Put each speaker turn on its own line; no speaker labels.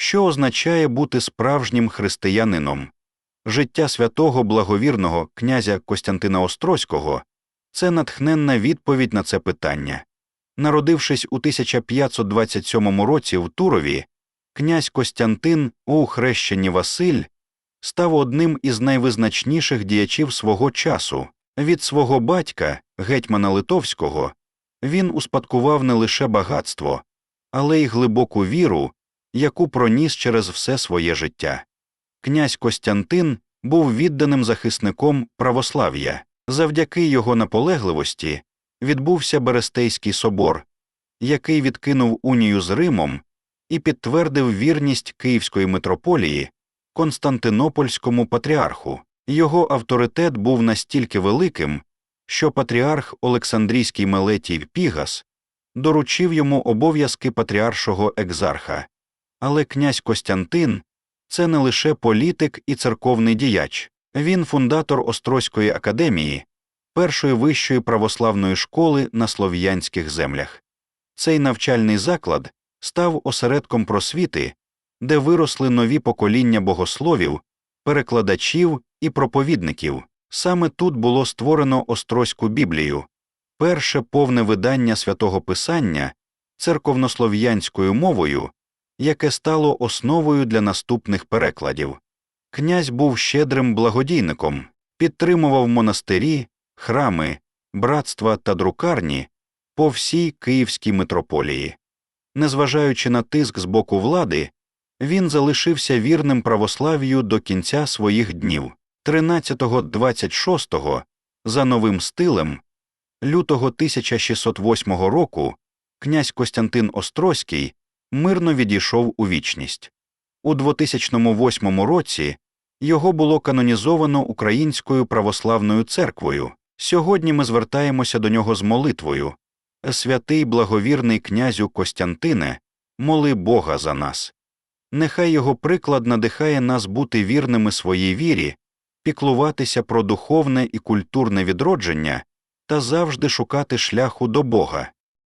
що означає бути справжнім християнином. Життя святого благовірного князя Костянтина Острозького це натхненна відповідь на це питання. Народившись у 1527 році в Турові, князь Костянтин у хрещенні Василь став одним із найвизначніших діячів свого часу. Від свого батька, гетьмана Литовського, він успадкував не лише багатство, але й глибоку віру, яку проніс через все своє життя. Князь Костянтин був відданим захисником православ'я. Завдяки його наполегливості відбувся Берестейський собор, який відкинув унію з Римом і підтвердив вірність Київської митрополії Константинопольському патріарху. Його авторитет був настільки великим, що патріарх Олександрійський Мелетій Пігас доручив йому обов'язки патріаршого екзарха. Але князь Костянтин це не лише політик і церковний діяч, він фундатор Острозької академії, першої вищої православної школи на слов'янських землях. Цей навчальний заклад став осередком просвіти, де виросли нові покоління богословів, перекладачів і проповідників. Саме тут було створено Острозьку Біблію, перше повне видання святого Писання церковнослов'янською мовою, яке стало основою для наступних перекладів. Князь був щедрим благодійником, підтримував монастирі, храми, братства та друкарні по всій Київській митрополії. Незважаючи на тиск з боку влади, він залишився вірним православ'ю до кінця своїх днів. 13-26 за новим стилем лютого 1608 року князь Костянтин Острозький мирно відійшов у вічність. У 2008 році його було канонізовано Українською православною церквою. Сьогодні ми звертаємося до нього з молитвою Святий благовірний князю Костянтине, моли Бога за нас. Нехай його приклад надихає нас бути вірними своїй вірі, піклуватися про духовне і культурне відродження та завжди шукати шляху до Бога.